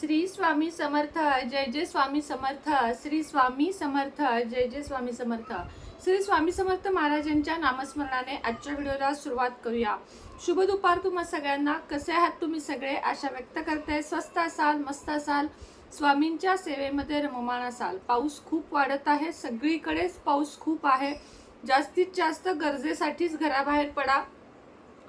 श्री स्वामी समर्थ जय जय स्वामी समर्थ श्री स्वामी समर्थ जय जय स्वामी समर्थ. श्री स्वामी समर्थ महाराजांच्या नामस्मरणाने आजच्या व्हिडिओला सुरुवात करूया. शुभ दुपार तुम्हा सगळ्यांना. कसे आहात तुम्ही सगळे? आशा व्यक्त करते. स्वस्त असाल मस्त असाल. स्वामींच्या सेवेमध्ये रममाण असाल. पाऊस खूप वाढत आहे. सगळीकडेच पाऊस खूप आहे. जास्तीत जास्त गरजेसाठीच घराबाहेर पडा.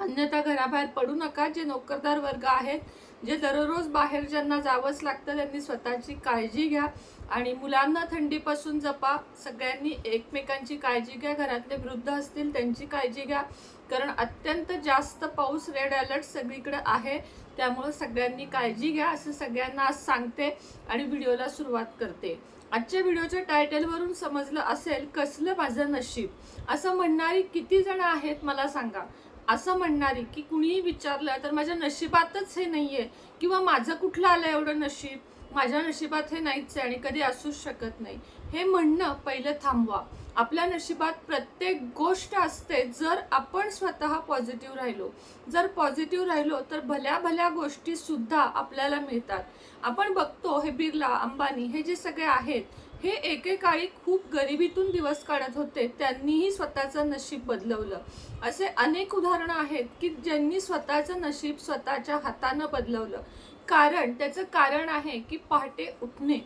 अन्यथा घराबाहेर पडू नका. जे नोकरदार वर्ग आहेत जे दररोज बाहेर ज्यांना जावंच लागतं त्यांनी स्वतःची काळजी घ्या. आणि मुलांना थंडीपासून जपा. सगळ्यांनी एकमेकांची काळजी घ्या. घरातले वृद्ध असतील त्यांची काळजी घ्या. कारण अत्यंत जास्त पाऊस रेड अलर्ट सगळीकडे आहे. त्यामुळं सगळ्यांनी काळजी घ्या असं सगळ्यांना आज सांगते आणि व्हिडिओला सुरुवात करते. आजच्या व्हिडिओच्या टायटलवरून समजलं असेल कसलं माझं नशीब. असं म्हणणारी किती जण आहेत मला सांगा. असं म्हणणारी की कुणीही विचारलं तर माझ्या नशिबातच हे नाही आहे किंवा माझं कुठलं आलं एवढं नशीब? माझ्या नशिबात हे नाहीच आहे आणि कधी असूच शकत नाही. हे म्हणणं पहिलं थांबवा. आपल्या नशिबात प्रत्येक गोष्ट असते जर आपण स्वतः पॉझिटिव्ह राहिलो. जर पॉझिटिव्ह राहिलो तर भल्या भल्या गोष्टीसुद्धा आपल्याला मिळतात. आपण बघतो हे बिर्ला अंबानी हे जे सगळे आहेत हे एकेकाळी खूप गरिबीतून दिवस काढत होते त्यांनीही स्वतःचं नशीब बदलवलं. असे अनेक उदाहरणं आहेत की ज्यांनी स्वतःचं नशीब स्वतःच्या हातानं बदलवलं. कारण त्याचं कारण आहे की पहाटे उठणे.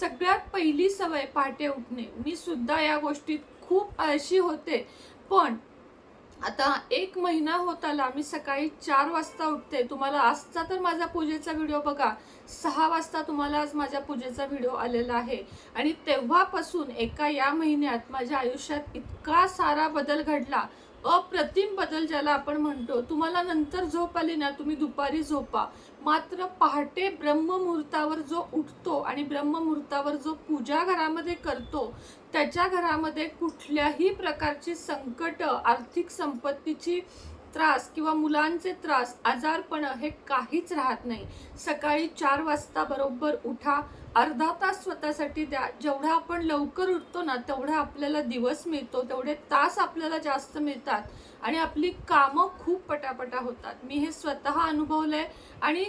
सगळ्यात पहिली सवय पहाटे उठणे. मी सुद्धा या गोष्टीत खूप आळशी होते. पण आता एक महिना होत आला मी सकाळी चार वाजता उठते. तुम्हाला आजचा तर माझा पूजेचा व्हिडिओ बघा. सहा वाजता तुम्हाला आज माझ्या पूजेचा व्हिडिओ आलेला आहे. आणि तेव्हापासून एका या महिन्यात माझ्या आयुष्यात इतका सारा बदल घडला. अप्रतिम बदल ज्याला आपण म्हणतो. तुम्हाला नंतर झोप आली ना तुम्ही दुपारी झोपा. मात्र पहाटे ब्रह्ममुहूर्तावर जो उठतो आणि ब्रह्ममुहूर्तावर जो पूजा घरामध्ये करतो त्याच्या घरामध्ये कुठल्याही प्रकारची संकट आर्थिक संपत्तीची त्रास किंवा मुलांचे त्रास आजारपणं हे काहीच राहत नाही. सकाळी चार वाजता बरोबर उठा अर्धा तास स्वतःसाठी द्या. जेवढा आपण लवकर उठतो ना तेवढा आपल्याला दिवस मिळतो तेवढे तास आपल्याला जास्त मिळतात. आणि आपली कामं खूप पटापटा होतात. मी हे स्वतः अनुभवलं आहे आणि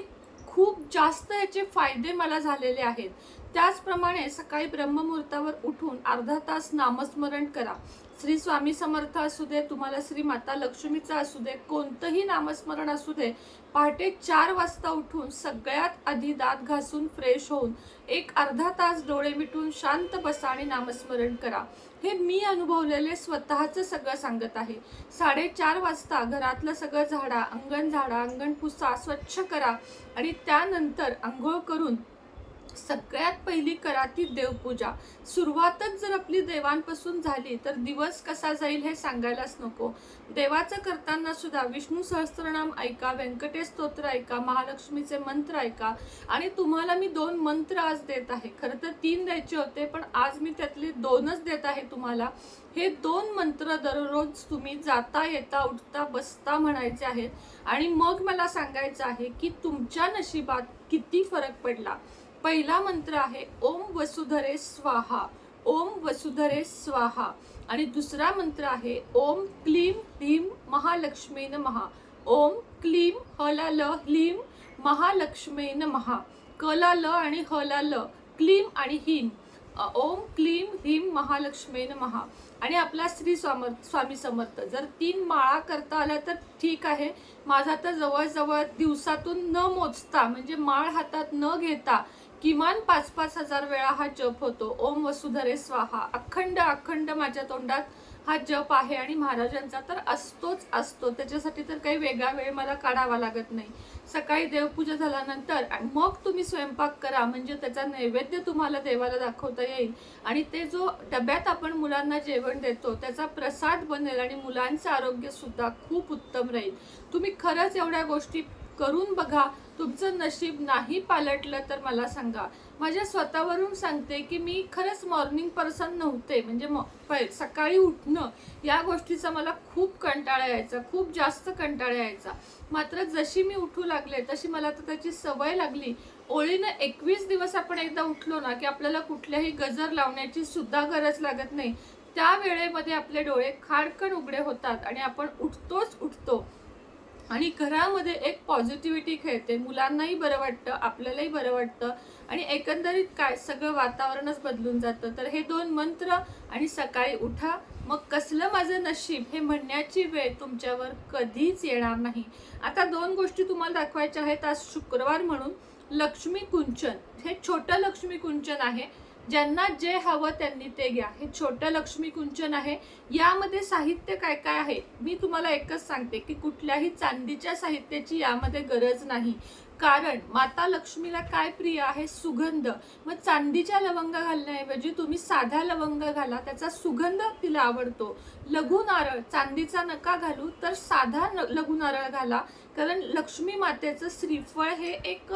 खूप जास्त याचे फायदे मला झालेले आहेत. त्याचप्रमाणे सकाळी ब्रह्ममुहूर्तावर उठून अर्धा तास नामस्मरण करा. श्री स्वामी समर्थ असू दे तुम्हाला श्री माता लक्ष्मीचा असू दे कोणतंही नामस्मरण असू दे पहाटे चार वाजता उठून सगळ्यात आधी दात घासून फ्रेश होऊन एक अर्धा तास डोळे मिटून शांत बसा आणि नामस्मरण करा. हे मी अनुभवलेले स्वतःचं सगळं सांगत आहे. साडेचार वाजता घरातलं सगळं झाडा अंगण झाडा अंगण पुसा स्वच्छ करा आणि त्यानंतर आंघोळ करून सगळ्यात पहिली करा ती देवपूजा. सुरुवातच जर आपली देवांपासून झाली तर दिवस कसा जाईल हे सांगायलाच नको. देवाचं करताना सुद्धा विष्णू सहस्त्रनाम ऐका व्यंकटेश स्तोत्र ऐका महालक्ष्मीचे मंत्र ऐका. आणि तुम्हाला मी दोन मंत्र आज देत आहे. खरं तर तीन द्यायचे होते पण आज मी त्यातले दोनच देत आहे तुम्हाला. हे दोन मंत्र दररोज तुम्ही जाता येता उठता बसता म्हणायचे आहेत. आणि मग मला सांगायचं आहे की तुमच्या नशिबात किती फरक पडला? पहिला मंत्र आहे ओम वसुधरे स्वाहा ओम वसुधरे स्वाहा. आणि दुसरा मंत्र आहे ओम क्लीम ह्लीम महालक्ष्मी महा ओम क्लीम हला ल ह्लीम महालक्ष्मी महा कला ल आणि हला ल क्लीम आणि हिम ओम क्लीम ह्रीम महालक्ष्मी महा आणि आपला श्री स्वामर स्वामी समर्थ. जर तीन माळा करता आल्या तर ठीक आहे. माझा तर जवळजवळ दिवसातून न मोजता म्हणजे माळ हातात न घेता किमान पाच पाच हजार वेळा हा जप होतो. ओम वसुधरे स्वाहा. अखंड अखंड माझ्या तोंडात हा जप आहे आणि महाराजांचा तर असतोच असतो. त्याच्यासाठी तर काही वेगळा वेळ मला काढावा लागत नाही. सकाळी देवपूजा झाल्यानंतर आणि मग तुम्ही स्वयंपाक करा म्हणजे त्याचा नैवेद्य तुम्हाला देवाला दाखवता येईल. आणि ते जो डब्यात आपण मुलांना जेवण देतो त्याचा प्रसाद बनेल आणि मुलांचं आरोग्यसुद्धा खूप उत्तम राहील. तुम्ही खरंच एवढ्या गोष्टी करून बघा. तुमचं नशीब नाही पालटलं तर मला सांगा. माझ्या स्वतःवरून सांगते की मी खरंच मॉर्निंग पर्सन नव्हते. म्हणजे म- सकाळी उठणं या गोष्टीचा मला खूप कंटाळा यायचा. खूप जास्त कंटाळा यायचा. मात्र जशी मी उठू लागले तशी मला तर त्याची सवय लागली. ओळीनं एकवीस दिवस आपण एकदा उठलो ना की आपल्याला कुठल्याही गजर लावण्याची सुद्धा गरज लागत नाही. त्या वेळेमध्ये आपले डोळे खाडकन उघडे होतात आणि आपण उठतोच उठतो. आणि घरामध्ये एक पॉझिटिव्हिटी खेळते. मुलांनाही बरं वाटतं आपल्यालाही बरं वाटतं. आणि एकंदरीत काय सगळं वातावरणच बदलून जातं. तर हे दोन मंत्र आणि सकाळी उठा. मग कसलं माझं नशीब हे म्हणण्याची वेळ तुमच्यावर कधीच येणार नाही. आता दोन गोष्टी तुम्हाला दाखवायच्या आहेत. आज शुक्रवार म्हणून लक्ष्मी कुंचन हे छोटं लक्ष्मी कुंचन आहे. ज्यांना जे हवं त्यांनी ते घ्या. हे छोटं लक्ष्मी कुंचन आहे. यामध्ये साहित्य काय काय आहे? मी तुम्हाला एकच सांगते की कुठल्याही चांदीच्या साहित्याची यामध्ये गरज नाही. कारण माता लक्ष्मीला काय प्रिय आहे? सुगंध. मग चांदीच्या लवंग घालण्याऐवजी तुम्ही साधा लवंग घाला त्याचा सुगंध तिला आवडतो. लघु नारळ चांदीचा नका घालू तर साधा न- लघु नारळ घाला. कारण लक्ष्मी मातेचं श्रीफळ हे एक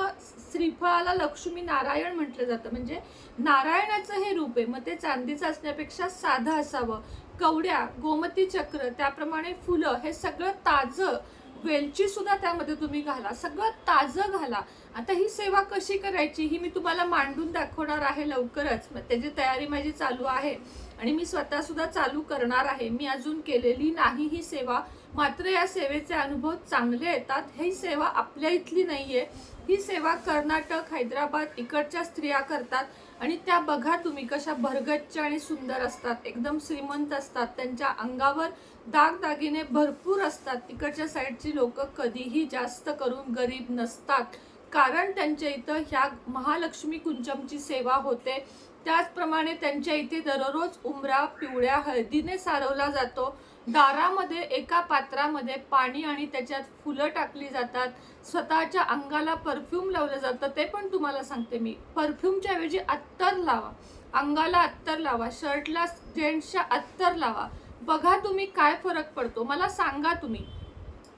श्रीफळाला लक्ष्मी नारायण म्हटलं जातं. म्हणजे नारायणाचं हे रूप आहे. मग ते चांदीचं असण्यापेक्षा साधं असावं. कवड्या गोमती चक्र त्याप्रमाणे फुलं हे सगळं ताजं वेलची सुद्धा त्यामध्ये तुम्ही घाला सगळं ताजं घाला. आता ही सेवा कशी करायची ही मी तुम्हाला मांडून दाखवणार आहे लवकरच. मग त्याची तयारी माझी चालू आहे आणि मी स्वतः सुद्धा चालू करणार आहे. मी अजून केलेली नाही ही सेवा. मात्र या सेवेचे अनुभव चांगले येतात. ही सेवा आपल्या इथली नाहीये. ही सेवा कर्नाटक हैदराबाद इकडच्या स्त्रिया करतात आणि त्या बघा तुम्ही कशा भरगच्च आणि सुंदर असतात. एकदम श्रीमंत असतात. त्यांच्या अंगावर दागदागिने भरपूर असतात. तिकडच्या साईडची लोक कधीही जास्त करून गरीब नसतात. कारण त्यांच्या इथं ह्या महालक्ष्मी कुंचमची सेवा होते. त्याचप्रमाणे त्यांच्या इथे दररोज उमरा पिवळ्या हळदीने सारवला जातो. दारामध्ये एका पात्रामध्ये पाणी आणि त्याच्यात फुलं टाकली जातात. स्वतःच्या अंगाला परफ्यूम लावलं जातं. ते पण तुम्हाला सांगते मी. परफ्यूमच्या ऐवजी अत्तर लावा. अंगाला अत्तर लावा. शर्टला जेंट्सच्या अत्तर लावा. बघा तुम्ही काय फरक पडतो. मला सांगा तुम्ही.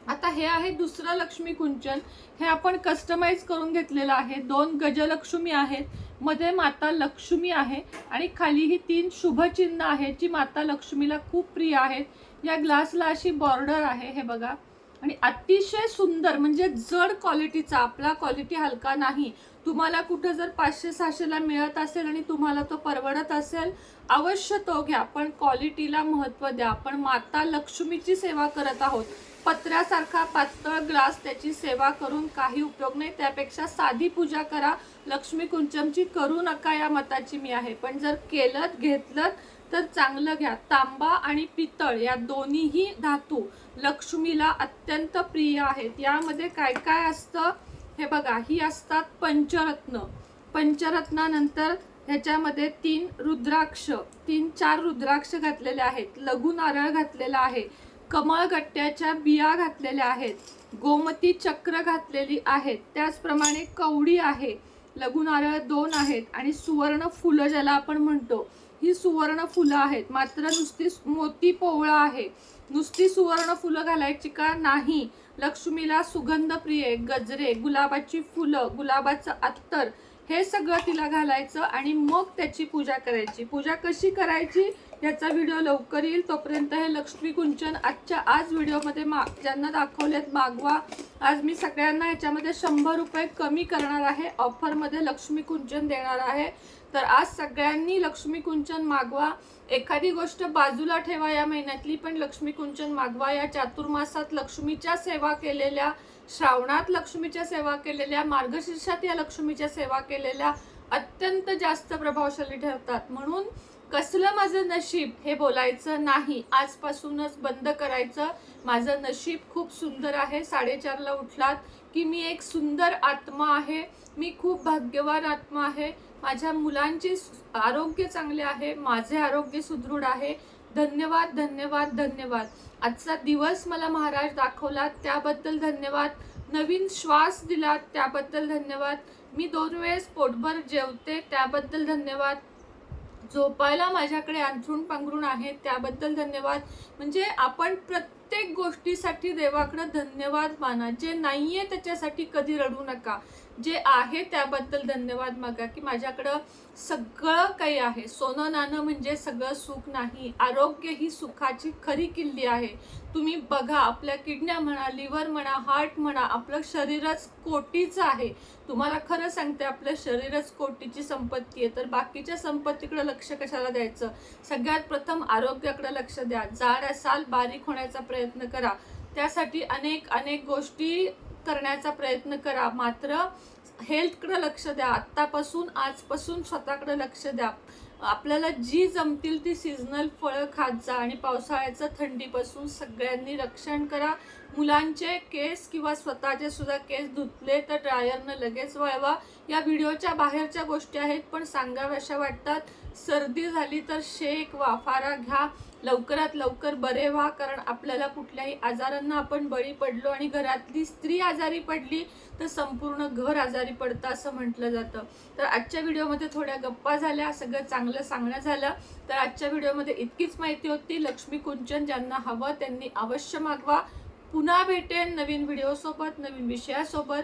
आता हे आहे दुसरं लक्ष्मी कुंचन. हे आपण कस्टमाइज करून घेतलेलं आहे. दोन गजलक्ष्मी आहेत. मध्ये माता लक्ष्मी आहे आणि खाली ही तीन शुभचिन्ह आहेत जी माता लक्ष्मीला खूप प्रिय आहेत. या ग्लासला अशी बॉर्डर आहे. हे बघा. आणि अतिशय सुंदर म्हणजे जड क्वालिटीचा आपला क्वालिटी हलका नाही. तुम्हाला कुठं जर पाचशे सहाशेला मिळत असेल आणि तुम्हाला तो परवडत असेल अवश्य तो घ्या. पण क्वालिटीला महत्त्व द्या. आपण माता लक्ष्मीची सेवा करत आहोत. पत्र्यासारखा पातळ ग्लास त्याची सेवा करून काही उपयोग नाही. त्यापेक्षा साधी पूजा करा. लक्ष्मी कुंचमची करू नका या मताची मी आहे. पण जर केलं घेतलं तर चांगलं घ्या. तांबा आणि पितळ या दोन्हीही धातू लक्ष्मीला अत्यंत प्रिय आहेत. यामध्ये काय काय असतं? हे बघा ही असतात पंचरत्न. पंचरत्नानंतर ह्याच्यामध्ये तीन रुद्राक्ष तीन चार रुद्राक्ष घातलेले आहेत. लघु नारळ घातलेला आहे. कमळगट्ट्याच्या बिया घातलेल्या आहेत. गोमती चक्र घातलेली आहेत. त्याचप्रमाणे कवडी आहे. लघु नारळ दोन आहेत. आणि सुवर्ण फुलं ज्याला आपण म्हणतो ही सुवर्ण फुलं आहेत. मात्र नुसती मोती पोवळा आहे. नुसती सुवर्ण फुलं घालायची का नाही? लक्ष्मीला सुगंध प्रिय गजरे गुलाबाची फुलं गुलाबाचं अत्तर हे सगळं तिला घालायचं आणि मग त्याची पूजा करायची. पूजा कशी करायची? याचा व्हिडिओ लवकर येईल. तोपर्यंत हे लक्ष्मी कुंचन आजच्या आज व्हिडिओमध्ये मा ज्यांना दाखवलेत मागवा. आज मी सगळ्यांना ह्याच्यामध्ये शंभर रुपये कमी करणार आहे. ऑफरमध्ये लक्ष्मी कुंचन देणार आहे. तर आज सगळ्यांनी लक्ष्मी कुंचन मागवा. एखादी गोष्ट बाजूला ठेवा या महिन्यातली पण लक्ष्मी कुंचन मागवा. या चातुर्मासात लक्ष्मीच्या सेवा केलेल्या श्रावणात लक्ष्मीच्या सेवा केलेल्या मार्गशीर्षात या लक्ष्मीच्या सेवा केलेल्या अत्यंत जास्त प्रभावशाली ठरतात. म्हणून कसलं माझं नशीब हे बोलायचं नाही. आजपासूनच बंद करायचं. माझं नशीब खूप सुंदर आहे. साडेचारला उठलात की मी एक सुंदर आत्मा आहे. मी खूप भाग्यवान आत्मा आहे. माझ्या मुलांचे आरोग्य चांगले आहे. माझे आरोग्य सुदृढ आहे. धन्यवाद धन्यवाद धन्यवाद. आजचा दिवस मला महाराज दाखवला त्याबद्दल धन्यवाद. नवीन श्वास दिला त्याबद्दल धन्यवाद. मी दोन वेळेस पोटभर जेवते. त्याबद्दल धन्यवाद. झोपायला माझ्याकडे अंथरूण पांघरूण आहे त्याबद्दल धन्यवाद. म्हणजे आपण प्रत्येक गोष्टीसाठी देवाकडं धन्यवाद माना. जे नाहीये त्याच्यासाठी कधी रडू नका. जे आहे त्याबद्दल धन्यवाद मागा की माझ्याकडं सगळं काही आहे. सोनं नाणं म्हणजे सगळं सुख नाही. आरोग्य ही सुखाची खरी किल्ली आहे. तुम्ही बघा आपल्या किडन्या म्हणा लिव्हर म्हणा हार्ट म्हणा आपलं शरीरच कोटीचं आहे. तुम्हाला खरं सांगते आपलं शरीरच कोटीची संपत्ती आहे. तर बाकीच्या संपत्तीकडे लक्ष कशाला द्यायचं? सगळ्यात प्रथम आरोग्याकडे लक्ष द्या. जाड असाल बारीक होण्याचा प्रयत्न करा. त्यासाठी अनेक अनेक गोष्टी करण्याचा प्रयत्न करा. मात्र हेल्थकडं लक्ष द्या. आत्तापासून आजपासून स्वतःकडे लक्ष द्या. आपल्याला जी जमतील ती सीझनल फळं खात जा आणि पावसाळ्याचं थंडीपासून सगळ्यांनी रक्षण करा. मुलांचे केस किंवा स्वतःचे सुद्धा केस धुतले तर ड्रायरनं लगेच वळवा. या व्हिडिओच्या बाहेरच्या गोष्टी आहेत पण सांगाव्याशा वाटतात सर्दी झाली तर शेक वाफारा घ्या लवकरात लवकर बरे व्हा कारण आपल्याला कुठल्याही आजारांना आपण बळी पडलो आणि घरातली स्त्री आजारी पडली तर संपूर्ण घर आजारी पडतं असं म्हटलं जातं. तर आजच्या व्हिडिओमध्ये थोड्या गप्पा झाल्या सगळं चांगलं सांगणं झालं. तर आजच्या व्हिडिओमध्ये इतकीच माहिती होती लक्ष्मी कुंचन ज्यांना हवं त्यांनी अवश्य मागवा. पुन्हा भेटेन नवीन व्हिडिओसोबत नवीन विषयासोबत.